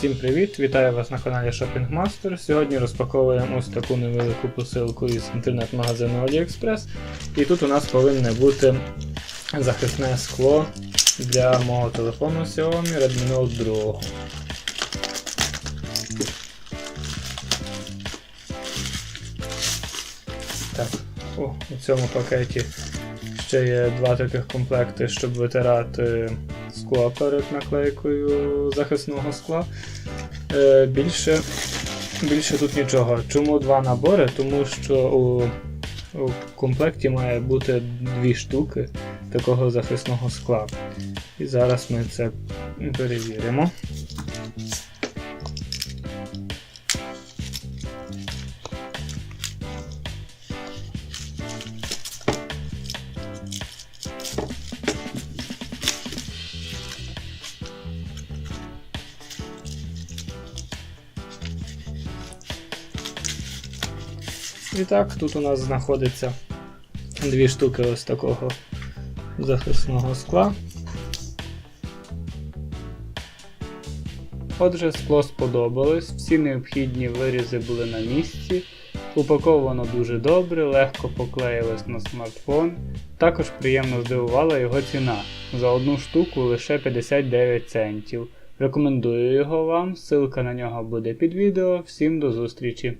Всім привіт! Вітаю вас на каналі Shopping Master. Сьогодні розпаковуємо ось таку невелику посилку із інтернет-магазину AliExpress. І тут у нас повинне бути захисне скло для мого телефону Xiaomi Redmi Note 2. Так, у цьому пакеті ще є два таких комплекти, щоб витирати скло перед наклейкою захисного скла. Е, більше, більше тут нічого. Чому два набори? Тому що у, у комплекті має бути дві штуки такого захисного скла. І зараз ми це перевіримо. І так, тут у нас знаходиться дві штуки ось такого захисного скла. Отже, скло сподобалось, всі необхідні вирізи були на місці, упаковано дуже добре, легко поклеїлось на смартфон. Також приємно здивувала його ціна. За одну штуку лише 59 центів. Рекомендую його вам, ссылка на нього буде під відео. Всім до зустрічі!